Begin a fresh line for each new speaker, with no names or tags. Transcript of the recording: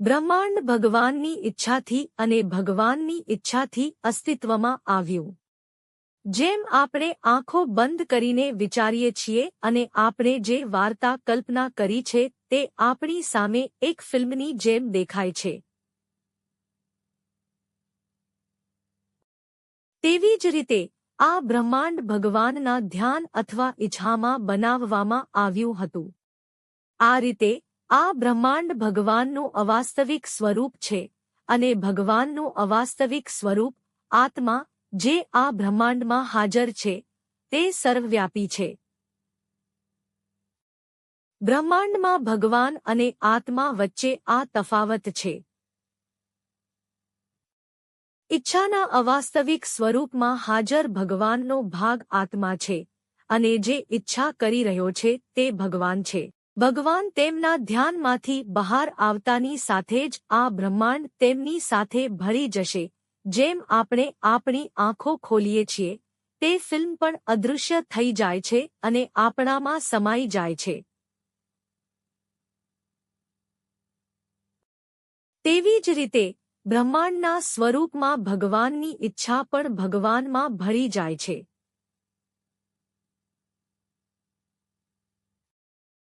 બ્રહ્માંડ ભગવાનની ઈચ્છાથી અને ભગવાનની ઈચ્છાથી અસ્તિત્વમાં આવ્યું. જેમ આપણે આંખો બંધ કરીને વિચારીએ છીએ અને આપણે જે વાર્તા કલ્પના કરી છે તે આપણી સામે એક ફિલ્મની જેમ દેખાય છે. તેવી જ રીતે, આ બ્રહ્માંડ ભગવાનના ધ્યાન અથવા ઈચ્છામાં બનાવવામાં આવ્યું હતું. આ રીતે આ બ્રહ્માંડ ભગવાનનું અવાસ્તવિક સ્વરૂપ છે અને ભગવાનનું અવાસ્તવિક સ્વરૂપ આત્મા, જે આ બ્રહ્માંડમાં હાજર છે, તે સર્વવ્યાપી છે. બ્રહ્માંડમાં ભગવાન અને આત્મા વચ્ચે આ તફાવત છે. ઈચ્છાના અવાસ્તવિક સ્વરૂપમાં હાજર ભગવાનનો ભાગ આત્મા છે અને જે ઈચ્છા કરી રહ્યો છે તે ભગવાન છે. ભગવાન તેમના ધ્યાનમાંથી બહાર આવતાની સાથે જ આ બ્રહ્માંડ તેમની સાથે ભરી જશે, જેમ આપણે આપણી આંખો ખોલીએ છીએ. તે ફિલ્મ પણ અદૃશ્ય થઈ જાય છે અને આપણામાં સમાઈ જાય છે. તેવી જ રીતે, બ્રહ્માંડના સ્વરૂપમાં ભગવાનની ઈચ્છા પણ ભગવાનમાં ભળી જાય છે.